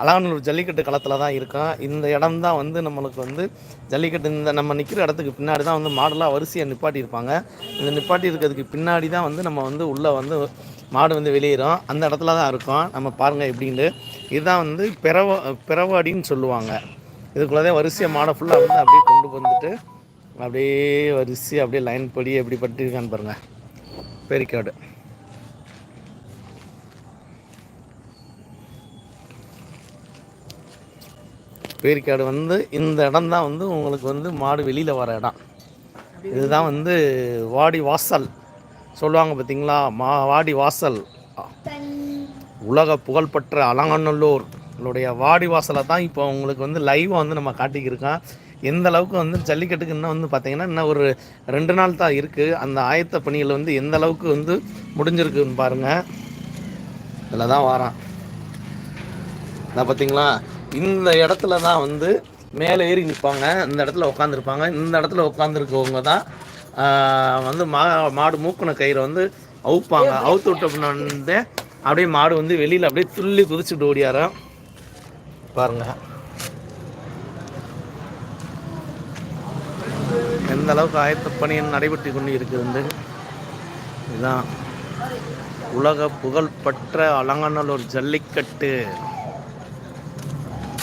அலானூர் ஜல்லிக்கட்டு களத்தில் தான் இருக்கோம் இந்த இடம் தான் வந்து நம்மளுக்கு வந்து ஜல்லிக்கட்டு இந்த நம்ம நிற்கிற இடத்துக்கு பின்னாடி தான் வந்து மாடெல்லாம் வரிசையாக நிப்பாட்டியிருப்பாங்க இந்த நிப்பாட்டி இருக்கிறதுக்கு பின்னாடி தான் வந்து நம்ம வந்து உள்ளே வந்து மாடு வந்து வெளியேறும். அந்த இடத்துல தான் இருக்கும். நம்ம பாருங்கள் எப்படின்ட்டு இதுதான் வந்து பிறவ பிறவாடின்னு சொல்லுவாங்க. இதுக்குள்ளே வரிசையாக மாடை ஃபுல்லாக வந்து அப்படியே கொண்டு வந்துட்டு அப்படியே வரிசையாக அப்படியே லைன் படி எப்படி பட்டிருக்கான்னு பாருங்கள் பெரிக்காடு பேரிக்காடு வந்து இந்த இடம் தான் வந்து உங்களுக்கு வந்து மாடு வெளியில் வர இடம். இதுதான் வந்து வாடி வாசல். சொல்லுவாங்க பார்த்தீங்களா மா வாடி வாசல். உலக புகழ்பெற்ற அலங்கநல்லூர். உடைய வாடி வாசலை தான் இப்போ உங்களுக்கு வந்து லைவாக வந்து நம்ம காட்டிக்கிருக்கோம். எந்த அளவுக்கு வந்து ஜல்லிக்கட்டுக்கு இன்னும் வந்து பார்த்தீங்கன்னா இன்னும் ஒரு ரெண்டு நாள் தான் இருக்குது அந்த ஆயத்த பணிகள் வந்து எந்த அளவுக்கு வந்து முடிஞ்சிருக்குன்னு பாருங்கள் இதில் தான் வாரான். நான் பார்த்தீங்களா இந்த இடத்துல தான் வந்து மேலே ஏறி நிற்பாங்க. இந்த இடத்துல உட்காந்துருப்பாங்க இந்த இடத்துல உட்காந்துருக்கவங்க தான் வந்து மா மாடு மூக்குன கயிறை வந்து அவுப்பாங்க. அவுத்து விட்ட வந்து அப்படியே மாடு வந்து வெளியில் அப்படியே துள்ளி குதிச்சுட்டு ஓடியாரோம் பாருங்க. எந்த அளவுக்கு ஆயத்த பணியும் நடைபெற்று கொண்டு இருக்கிறது இதுதான் உலக புகழ்பெற்ற அலங்காநல்லூர் ஜல்லிக்கட்டு.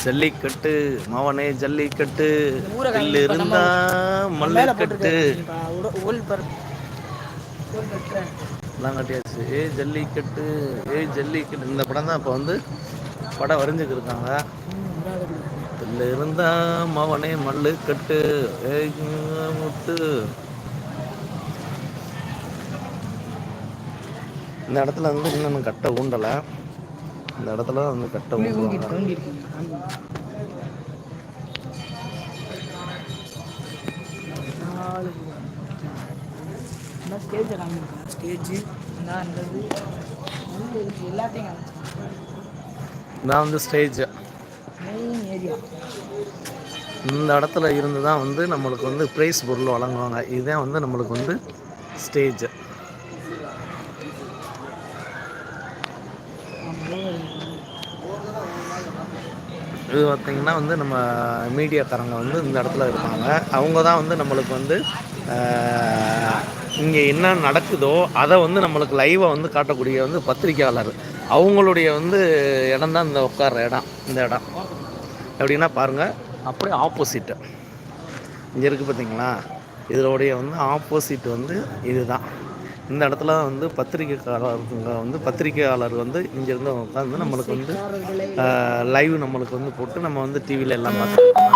ஜல்லிக்கட்டு மவனே ஜல்லிக்கட்டு இல்ல இருந்தா மல்லிக்கட்டு. எல்லாம் கட்டியாச்சு. ஏ ஜல்லிக்கட்டு ஏ ஜல்லிக்கட்டு. இந்த படம் தான் இப்போ வந்து படம் வரைஞ்சுக்கு இருக்காங்க இல்ல இருந்தா மவனே மல்லு கட்டு முத்து. இந்த இடத்துல வந்து இன்னும் கட்ட ஊண்டலை. இந்த இடத்துல வந்து கட்ட ஸ்டேஜை ஸ்டேஜு. நான் அந்த எல்லாத்தையும் நான் வந்து ஸ்டேஜ். மெயின் ஏரியா இந்த இடத்துல இருந்து தான் வந்து நம்மளுக்கு வந்து ப்ரைஸ் பொருள் வழங்குவாங்க. இதுதான் வந்து நம்மளுக்கு வந்து ஸ்டேஜ் இது பார்த்திங்கன்னா வந்து நம்ம மீடியாக்காரங்க வந்து இந்த இடத்துல இருப்பாங்க அவங்க தான் வந்து நம்மளுக்கு வந்து இங்கே என்ன நடக்குதோ அதை வந்து நம்மளுக்கு லைவாக வந்து காட்டக்கூடிய வந்து பத்திரிக்கையாளர் அவங்களுடைய வந்து இடம் தான் இந்த உட்கார்ற இடம் இந்த இடம். எப்படின்னா பாருங்கள் அப்படியே ஆப்போசிட்டு இங்கே இருக்குது பார்த்தீங்களா இதனுடைய வந்து ஆப்போசிட் வந்து இதுதான். இந்த இடத்துல வந்து பத்திரிகைக்காரங்க வந்து பத்திரிகையாளர் வந்து இங்கேருந்து உட்காந்து நம்மளுக்கு வந்து லைவ் நம்மளுக்கு வந்து போட்டு நம்ம வந்து டிவியில் எல்லாம் பார்த்துக்கலாம்.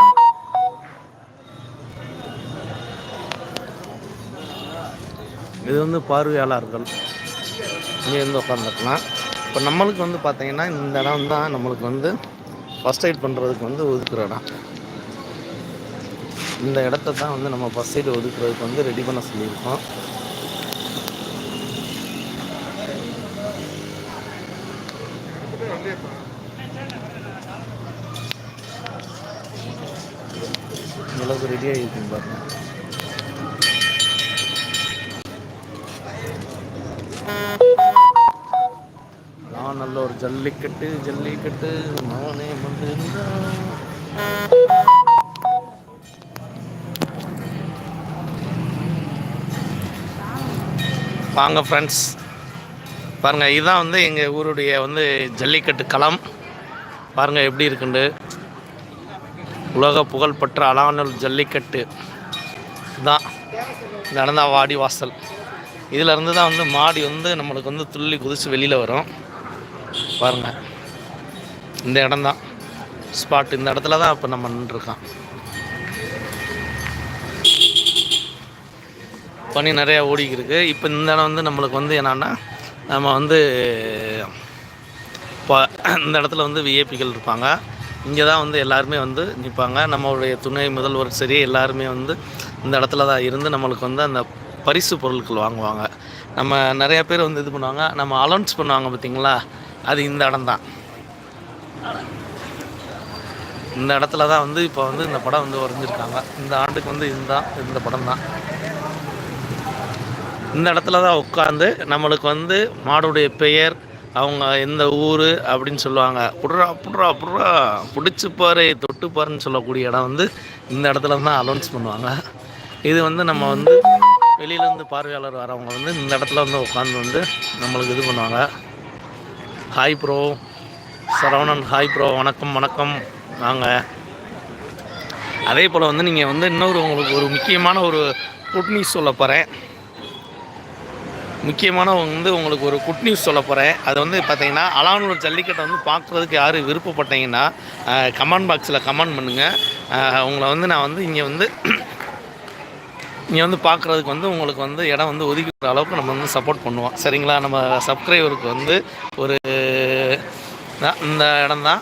இது வந்து பார்வையாளர்கள். இங்கேருந்து உட்காந்துருக்கலாம் இப்போ நம்மளுக்கு வந்து பார்த்திங்கன்னா இந்த இடம் தான் நம்மளுக்கு வந்து ஃபஸ்ட் எய்ட் பண்ணுறதுக்கு வந்து ஒதுக்குற இடம். இந்த இடத்த தான் வந்து நம்ம ஃபஸ்ட் எய்ட் ஒதுக்குறதுக்கு வந்து ரெடி பண்ண சொல்லியிருக்கோம் அளவுக்கு ரெடியாக இருக்குங்க பாருங்க நான் நல்ல ஒரு ஜல்லிக்கட்டு ஜல்லிக்கட்டு நானே வந்து வாங்க ஃப்ரெண்ட்ஸ் பாருங்கள் இதுதான் வந்து எங்கள் ஊருடைய வந்து ஜல்லிக்கட்டு களம். பாருங்கள் எப்படி இருக்குண்டு. உலக புகழ்பெற்ற அலானல் ஜல்லிக்கட்டு. தான் நடந்தா வாடி வாசல். இதிலருந்து தான் வந்து மாடி வந்து நம்மளுக்கு வந்து துள்ளி குதித்து வெளியில் வரும். பாருங்கள் இந்த இடம் தான் ஸ்பாட் இந்த இடத்துல தான் இப்போ நம்ம நின்றுருக்கோம். பனி நிறையா ஓடிக்கிருக்கு. இப்போ இந்த இடம் வந்து நம்மளுக்கு வந்து என்னென்னா நம்ம வந்து இப்போ இந்த இடத்துல வந்து விஏபிகள் இருப்பாங்க. இங்கே தான் வந்து எல்லாருமே வந்து நிற்பாங்க நம்மளுடைய துணை முதல்வர் சரி எல்லாருமே வந்து இந்த இடத்துல தான் இருந்து நம்மளுக்கு வந்து அந்த பரிசு பொருட்கள் வாங்குவாங்க. நம்ம நிறையா பேர் வந்து இது பண்ணுவாங்க. நம்ம அலௌன்ஸ் பண்ணுவாங்க பார்த்திங்களா அது இந்த இடம் தான். இந்த இடத்துல தான் வந்து இப்போ வந்து இந்த படம் வந்து வரைஞ்சிருக்காங்க. இந்த ஆண்டுக்கு வந்து இதுதான் இந்த படம் தான். இந்த இடத்துல தான் உட்காந்து நம்மளுக்கு வந்து மாடுடைய பெயர் அவங்க எந்த ஊர் அப்படின்னு சொல்லுவாங்க. புட்றா புட்ரா புட்ரா பிடிச்சி பாரு தொட்டு பாருன்னு சொல்லக்கூடிய இடம் வந்து இந்த இடத்துல தான் அலௌன்ஸ் பண்ணுவாங்க. இது வந்து நம்ம வந்து வெளியிலேருந்து பார்வையாளர் வரவங்க வந்து இந்த இடத்துல வந்து உட்காந்து வந்து நம்மளுக்கு இது பண்ணுவாங்க. Hi bro Saravanan hi bro வணக்கம் வணக்கம். வாங்க. அதே போல் வந்து நீங்கள் வந்து இன்னொரு உங்களுக்கு ஒரு முக்கியமான ஒரு குட் நியூஸ் சொல்ல போகிறேன் முக்கியமான வந்து உங்களுக்கு ஒரு குட் நியூஸ் சொல்ல போகிறேன் அது வந்து பார்த்தீங்கன்னா அலானூர் ஜல்லிக்கட்டை வந்து பார்க்குறதுக்கு யார் விருப்பப்பட்டீங்கன்னா கமெண்ட் பாக்ஸில் கமெண்ட் பண்ணுங்கள் உங்களை வந்து நான் வந்து இங்கே வந்து நீங்கள் வந்து பார்க்குறதுக்கு வந்து உங்களுக்கு வந்து இடம் வந்து ஒதுக்கிற அளவுக்கு நம்ம வந்து சப்போர்ட் பண்ணுவோம். சரிங்களா? நம்ம சப்ஸ்கிரைபருக்கு வந்து ஒரு இந்த இடம் தான்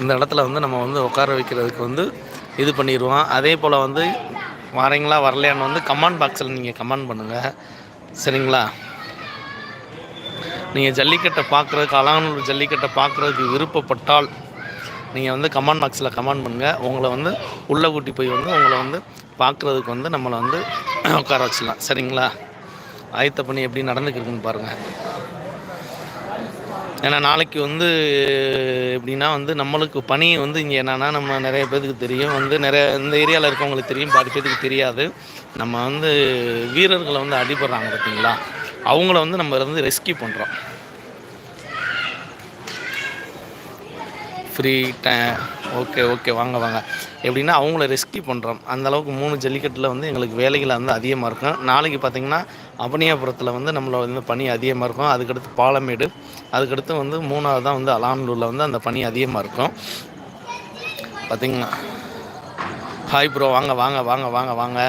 இந்த இடத்துல வந்து நம்ம வந்து உட்கார வைக்கிறதுக்கு வந்து இது பண்ணிடுவோம். அதே போல் வந்து வரீங்களா வரலையான்னு வந்து கமெண்ட் பாக்ஸில் நீங்கள் கமெண்ட் பண்ணுங்கள் சரிங்களா? நீங்கள் ஜல்லிக்கட்டை பார்க்குறதுக்கு அலானூர் ஜல்லிக்கட்டை பார்க்குறதுக்கு விருப்பப்பட்டால் நீங்கள் வந்து கமெண்ட் பாக்ஸில் கமெண்ட் பண்ணுங்கள் உங்களை வந்து உள்ளே கூட்டி போய் வந்து உங்களை வந்து பார்க்குறதுக்கு வந்து நம்மளை வந்து உட்கார வச்சிடலாம். சரிங்களா? ஆயத்த பணி எப்படி நடந்துக்கிருக்குன்னு பாருங்கள் ஏன்னா நாளைக்கு வந்து எப்படின்னா வந்து நம்மளுக்கு பணி வந்து இங்கே என்னென்னா நம்ம நிறைய பேருக்கு தெரியும். வந்து நிறைய இந்த ஏரியாவில் இருக்கவங்களுக்கு தெரியும். பாதி பேருக்கு தெரியாது. நம்ம வந்து வீரர்களை வந்து அடிபடுறாங்க பார்த்தீங்களா அவங்கள வந்து நம்ம வந்து ரெஸ்கியூ பண்ணுறோம் ஃப்ரீ டே ஓகே ஓகே வாங்க வாங்க. எப்படின்னா அவங்கள ரெஸ்கியூ பண்ணுறோம் அந்தளவுக்கு மூணு ஜல்லிக்கட்டில் வந்து எங்களுக்கு வேலைகள் வந்து அதிகமாக இருக்கும். நாளைக்கு பார்த்திங்கன்னா அவனியாபுரத்தில் வந்து நம்மளோட வந்து பனி அதிகமாக இருக்கும். அதுக்கடுத்து பாலமேடு. அதுக்கடுத்து வந்து மூணாவது தான் வந்து அலானூரில் வந்து அந்த பனி அதிகமாக இருக்கும். பார்த்திங்கன்னா ஹாய் ப்ரோ வாங்க வாங்க வாங்க வாங்க வாங்க.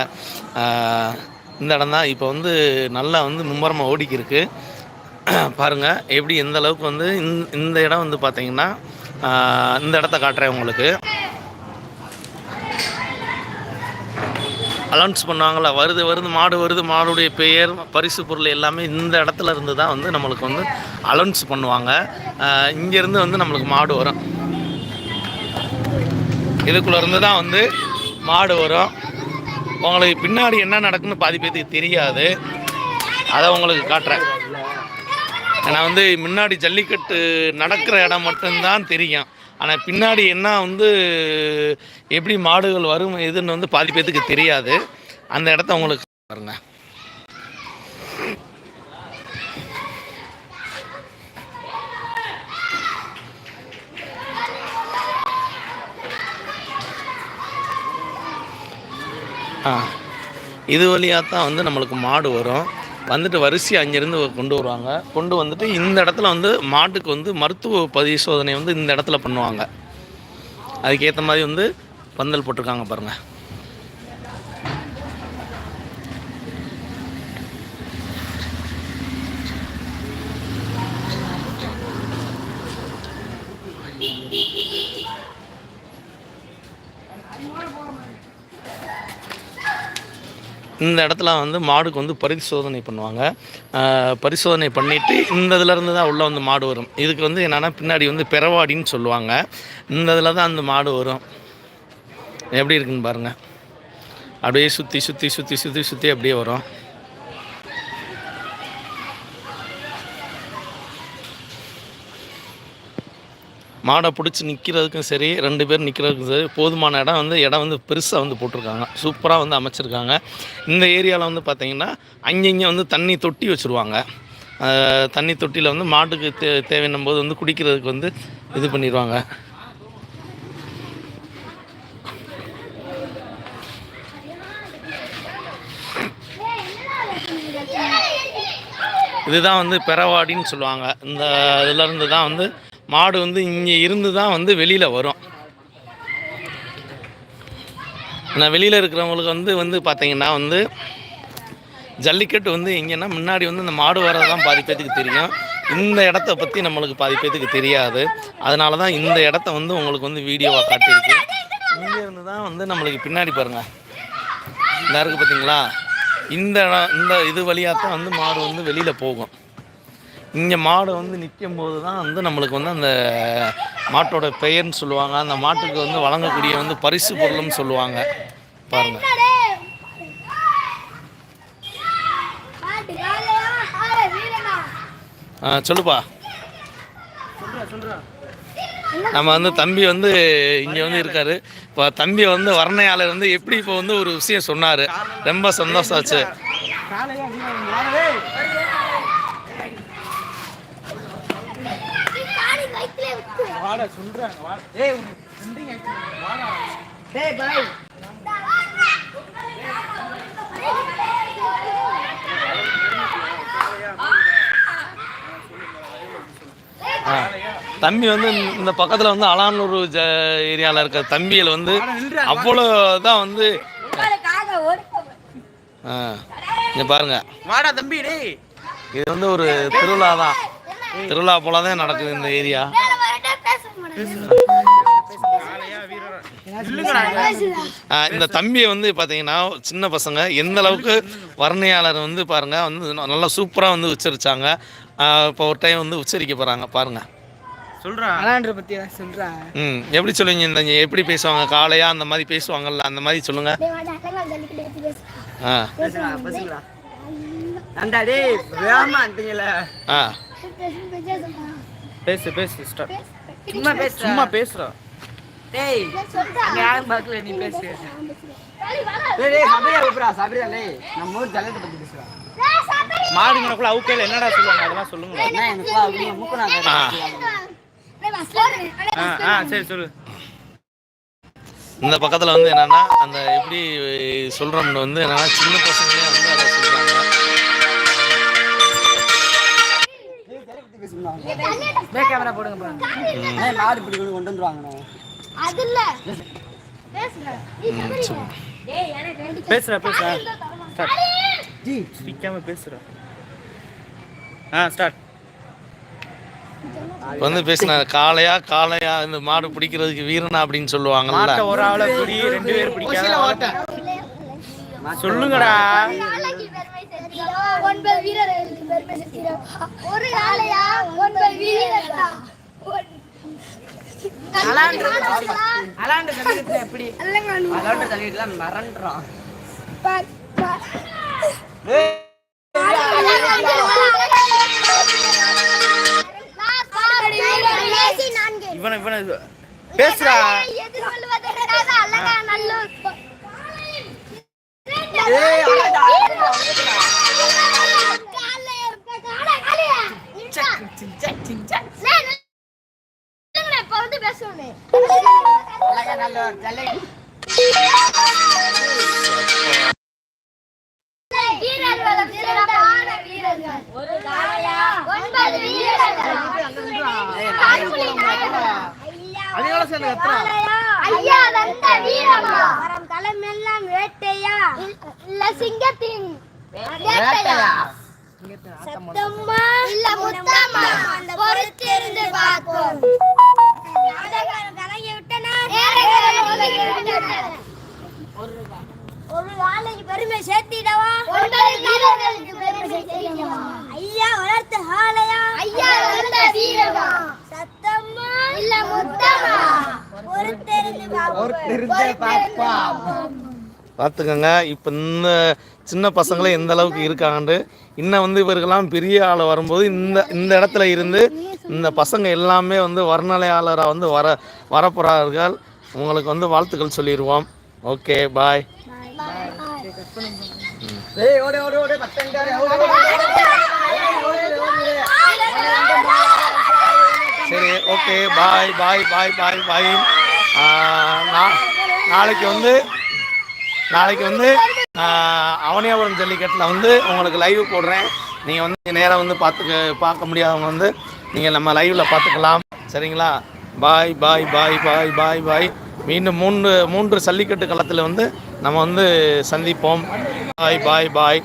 இந்த இடம் தான் இப்போ வந்து நல்லா வந்து மும்மரமாக ஓடிக்கிருக்கு. பாருங்கள் எப்படி எந்த அளவுக்கு வந்து இந்த இடம் வந்து பார்த்திங்கன்னா இந்த இடத்த காட்டுறேன் உங்களுக்கு. அலௌன்ஸ் பண்ணுவாங்களா வருது வருது மாடு வருது மாடுடைய பெயர் பரிசு பொருள் எல்லாமே இந்த இடத்துல இருந்து தான் வந்து நம்மளுக்கு வந்து அலௌன்ஸ் பண்ணுவாங்க. இங்கேருந்து வந்து நம்மளுக்கு மாடு வரும். இதுக்குள்ளே இருந்து தான் வந்து மாடு வரும். உங்களுக்கு பின்னாடி என்ன நடக்குன்னு பாதி பேத்துக்கு தெரியாது. அதை உங்களுக்கு காட்டுறேன். ஏன்னா வந்து முன்னாடி ஜல்லிக்கட்டு நடக்கிற இடம் மட்டும்தான் தெரியும். ஆனால் பின்னாடி என்ன வந்து எப்படி மாடுகள் வரும் எதுன்னு வந்து பாதி பேத்துக்கு தெரியாது. அந்த இடத்த உங்களுக்கு பாருங்க. இது வழியாக தான் வந்து நம்மளுக்கு மாடு வரும். வந்துட்டு வரிசையை அங்கேருந்து கொண்டு வருவாங்க. கொண்டு வந்துட்டு இந்த இடத்துல வந்து மாட்டுக்கு வந்து மருத்துவ பரிசோதனை வந்து இந்த இடத்துல பண்ணுவாங்க. அதுக்கேற்ற மாதிரி வந்து பந்தல் போட்டிருக்காங்க பாருங்கள் இந்த இடத்துல வந்து மாடுக்கு வந்து பரிசோதனை பண்ணுவாங்க. பரிசோதனை பண்ணிவிட்டு இந்த இதுலேருந்து தான் உள்ளே வந்து மாடு வரும். இதுக்கு வந்து என்னென்னா பின்னாடி வந்து பெறவாடின்னு சொல்லுவாங்க. இந்த இதில் தான் அந்த மாடு வரும். எப்படி இருக்குன்னு பாருங்கள் அப்படியே சுற்றி சுற்றி சுற்றி சுற்றி சுற்றி அப்படியே வரும். மாடை பிடிச்சி நிற்கிறதுக்கும் சரி ரெண்டு பேர் நிற்கிறதுக்கும் சரி போதுமான இடம் வந்து இடம் வந்து பெருசாக வந்து போட்டிருக்காங்க. சூப்பராக வந்து அமைச்சிருக்காங்க. இந்த ஏரியாவில் வந்து பார்த்திங்கன்னா அங்கங்கே வந்து தண்ணி தொட்டி வச்சுருவாங்க. தண்ணி தொட்டியில் வந்து மாட்டுக்கு தே தேவைன்னும் போது வந்து குடிக்கிறதுக்கு வந்து இது பண்ணிடுவாங்க இதுதான் வந்து பெறவாடின்னு சொல்லுவாங்க. இந்த இதிலேருந்து தான் வந்து மாடு வந்து இங்கே இருந்து தான் வந்து வெளியில் வரும். நான் வெளியில் இருக்கிறவங்களுக்கு வந்து வந்து பார்த்திங்கன்னா வந்து ஜல்லிக்கட்டு வந்து எங்கன்னா முன்னாடி வந்து இந்த மாடு வரது தான் பாதி பேத்துக்கு தெரியும். இந்த இடத்த பற்றி நம்மளுக்கு பாதி பேத்துக்கு தெரியாது. அதனால தான் இந்த இடத்த வந்து உங்களுக்கு வந்து வீடியோவாக காட்டியிருக்கு. இங்கேருந்து தான் வந்து நம்மளுக்கு பின்னாடி பாருங்கள் இந்த இருக்குது பார்த்தீங்களா இந்த இடம் இந்த இது வழியாக தான் வந்து மாடு வந்து வெளியில் போகும். இங்கே மாடு வந்து நிற்கும் போது தான் வந்து நம்மளுக்கு வந்து அந்த மாட்டோட பெயர்னு சொல்லுவாங்க. அந்த மாட்டுக்கு வந்து வழங்கக்கூடிய வந்து பரிசு பொருள்னு சொல்லுவாங்க. பாருங்கள் சொல்லுப்பா. நம்ம வந்து தம்பி வந்து இங்கே வந்து இருக்காரு. இப்போ தம்பி வந்து வர்ணையாளர் வந்து எப்படி இப்போ வந்து ஒரு விஷயம் சொன்னார்? ரொம்ப சந்தோஷம் ஆச்சு ஆ. தம்பி வந்து இந்த- பக்கத்தில் வந்து அலானூர் ஜ ஏரியாவில் இருக்க தம்பியில் வந்து அவ்வளோ தான் வந்து ஆ இங்கே பாருங்க. வாடா தம்பி டேய். இது வந்து ஒரு திருவிழா தான் திருவிழா போல தான் நடக்குது இந்த ஏரியா. இந்த தம்பியை வந்து பார்த்தீங்கன்னா சின்ன பசங்க எந்த அளவுக்கு வர்ணையாளர் வந்து பாருங்க வந்து நல்லா சூப்பராக வந்து உச்சரிச்சாங்க இப்போ ஒரு டைம் வந்து உச்சரிக்க போகிறாங்க பாருங்க ம் எப்படி சொல்லுவீங்க இந்த எப்படி பேசுவாங்க காளையா அந்த மாதிரி பேசுவாங்கல்ல அந்த மாதிரி சொல்லுங்க ஆ பேசு பேசு ஸ்டார்ட் சும்மா பேசு சும்மா பேசுறா. டேய் அங்க யாரும் பார்க்கல நீ பேசு. டேய் டேய் சபரியா கூப்பிடா சபரியா டேய். நம்ம ஊர் ஜல்லத்தை பத்தி பேசுறா. மாடுங்கனக்குள்ள அவுக்கையில என்னடா சொல்லுவாங்க? அதெல்லாம் சொல்லுங்க என்ன எனக்கு அவங்க மூக்கனா ஆ. ஆ சரி சொல்லு. இந்த பக்கத்தில் வந்து என்னன்னா அந்த எப்படி சொல்கிறோம்னு வந்து என்னன்னா சின்ன பசங்களே வந்து அதை பேக் கேமரா போடுங்க பாருங்க. ஏய் மாடு பிடி கொண்டு வந்துருவாங்க பேசுறா பேசுறா ஸ்டார்ட் சிக்காம பேசுறா ஆ ஸ்டார்ட் வந்து பேசின காளையா காளையா இந்த மாடு பிடிக்கிறதுக்கு வீரனா அப்படின்னு சொல்லுவாங்கல்ல. மாட்ட ஒரு ஆளை பிடி ரெண்டு பேர் பிடிக்காத சொல்லுங்கடா. ஒன்பது வீரர்களுக்கு பெருமை சேர்க்கிறோம். ஒரு காளையா ஒன்பது வீரர்களா? அலாண்ட எப்படி? இவனை இவனை பேசுறா அழகா நல்லூர் ஏய் அலாண்டா இப்ப வந்து ஜல்லை வீரர்களும் சிறப்பான வீரர்கள் ஒரு காளையா ஒன்பது வீரர்கள் அதனால சேர்ந்து கத்துறா ஐயா தந்த வீரமா வரம் களமெல்லாம் வேட்டையா இல்ல சிங்கத்தின் வேட்டையா சத்தம்மா? இல்ல முத்தம்மா. பொறுத்திருந்து பார்ப்போம். ஒரு ஆளைக்கு பெருமை சேர்த்திடவா? ஐயா வளர்த்த ஆலையா? ஐயா வளர்த்த வீரமா? சத்தம்மா இல்ல முத்தமா? பொறுத்திருந்து பொறுத்திருந்து பார்ப்போம். பார்த்துக்கோங்க இப்போ இந்த சின்ன பசங்களே எந்த அளவுக்கு இருக்காங்கன்ட்டு இன்னும் வந்து இவர்கள்லாம் பெரிய ஆள் வரும்போது இந்த இந்த இடத்துல இருந்து இந்த பசங்க எல்லாமே வந்து வர்ணலையாளராக வந்து வர வரப்போகிறார்கள் உங்களுக்கு வந்து வாழ்த்துக்கள் சொல்லிடுவோம் ஓகே பாய் ஏய் ஓடு ஓடு ஓடு பத்தங்காரே சரி ஓகே பாய் பாய் பாய் பாய் பாய் நாளைக்கு வந்து நாளைக்கு வந்து அவனியாபுரம் ஜல்லிக்கட்டில் வந்து உங்களுக்கு லைவ் போடுறேன். நீங்கள் வந்து நேராக வந்து பார்த்துக்க பார்க்க முடியாதவங்க வந்து நீங்கள் நம்ம லைவில் பார்த்துக்கலாம். சரிங்களா? பாய் பாய் பாய் பாய் பாய் பாய் மீண்டும் மூன்று மூன்று சல்லிக்கட்டு களத்தில் வந்து நம்ம வந்து சந்திப்போம். பாய் பாய் பாய்